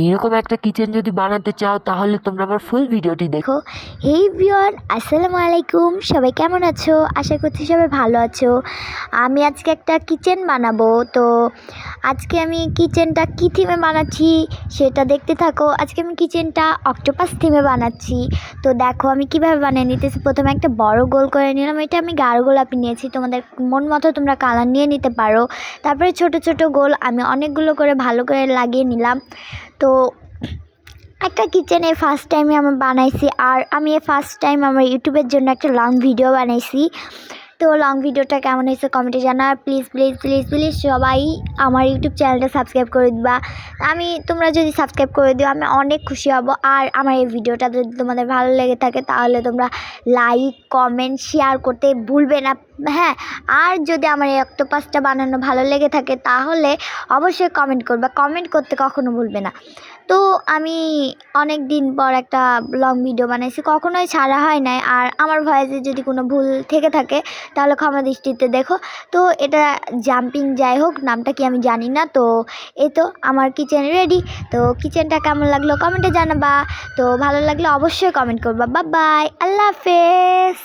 এইরকম একটা কিচেন যদি বানাতে চাও, তাহলে তোমরা আমার ফুল ভিডিওটি দেখো। হেই বিয়ন আসসালামু আলাইকুম। সবাই কেমন আছো? আশা করছি সবাই ভালো আছো। আমি আজকে একটা কিচেন বানাবো। তো আজকে আমি কিচেনটা কী থিমে বানাচ্ছি সেটা দেখতে থাকো। আজকে আমি কিচেনটা অক্টোপাস থিমে বানাচ্ছি। তো দেখো আমি কীভাবে বানিয়ে নিতেছি। প্রথমে একটা বড় গোল করে নিলাম। এটা আমি গাঢ় গোলাপি নিয়েছি। তোমাদের মন মতো তোমরা কালার নিয়ে নিতে পারো। তারপরে ছোট ছোট গোল আমি অনেকগুলো করে ভালো করে লাগিয়ে নিলাম। তো একটা কিচেনে ফার্স্ট টাইমে আমি বানাইছি আর আমি ফার্স্ট টাইম আমার ইউটিউবের জন্য একটা লং ভিডিও বানাইছি। তো লং ভিডিওটা কেমন হয়েছে কমেন্টে জানা। প্লিজ প্লিজ প্লিজ প্লিজ সবাই আমার ইউটিউব চ্যানেলটা সাবস্ক্রাইব করে দিবা। আমি, তোমরা যদি সাবস্ক্রাইব করে দিও, আমি অনেক খুশি হব। আর আমার এই ভিডিওটা যদি তোমাদের ভালো লেগে থাকে, তাহলে তোমরা লাইক কমেন্ট শেয়ার করতে ভুলবে না। হ্যাঁ আর যদি আমার এই অক্টোপাসটা বানানো ভালো লেগে থাকে, তাহলে অবশ্যই কমেন্ট করবা। কমেন্ট করতে কখনো ভুলবে না। তো আমি অনেক দিন পর একটা লং ভিডিও বানাইছি, কখনোই ছাড়া হয় নাই। আর আমার ভয়েসে যদি কোনো ভুল থেকে থাকে, তাহলে ক্ষমা দৃষ্টিতে দেখো। তো এটা জাম্পিং যাই হোক, নামটা কি আমি জানি না। তো এই তো আমার কিচেন রেডি তো কিচেনটা কেমন লাগল কমেন্টে জানাবা। তো ভালো লাগলে অবশ্যই কমেন্ট করবা। বা বাই আল্লাহ হাফেজ।